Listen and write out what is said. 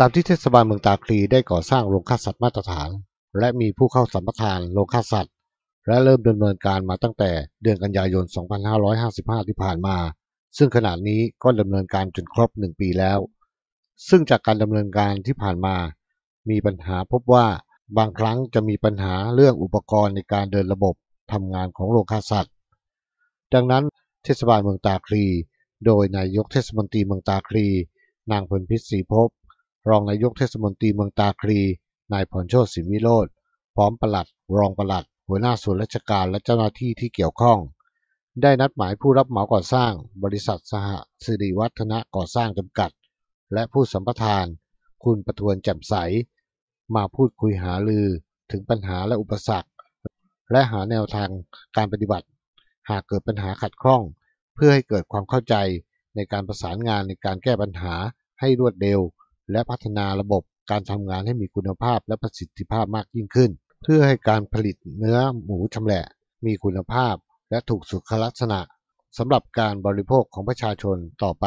ตามที่เทศบาลเมืองตาคลีได้ก่อสร้างโรงฆ่าสัตว์มาตรฐาน และมีผู้เข้าสัมปทานโรงฆ่าสัตว์ และเริ่มดำเนินการมาตั้งแต่เดือนกันยายน 2555 ที่ผ่านมา ซึ่งขณะนี้ก็ดำเนินการจนครบ 1 ปีแล้ว ซึ่งจากการดำเนินการที่ผ่านมา มีปัญหาพบว่าบางครั้งจะมีปัญหาเรื่องอุปกรณ์ในการเดินระบบทำงานของโรงฆ่าสัตว์ ดังนั้นเทศบาลเมืองตาคลี โดยนายกเทศมนตรีเมืองตาคลี นางพลพิษศรีภพ รองนายกเทศมนตรีเมืองตาคลีนายพรโชติสินวิโรธพร้อมปลัด รองปลัด หัวหน้าส่วนราชการและเจ้าหน้าที่ที่เกี่ยวข้อง ได้นัดหมายผู้รับเหมาก่อสร้าง บริษัทสหสิริวัฒนะก่อสร้างจำกัด และผู้สัมปทาน คุณประทวนแจ่มใส มาพูดคุยหาลือถึงปัญหาและอุปสรรค และหาแนวทางการปฏิบัติ หากเกิดปัญหาขัดข้อง เพื่อให้เกิดความเข้าใจในการประสานงานในการแก้ปัญหาให้รวดเร็ว และพัฒนาระบบการทำงานให้มีคุณภาพและประสิทธิภาพมากยิ่งขึ้น เพื่อให้การผลิตเนื้อหมูชำแหละ มีคุณภาพและถูกสุขลักษณะสำหรับการบริโภคของประชาชนต่อไป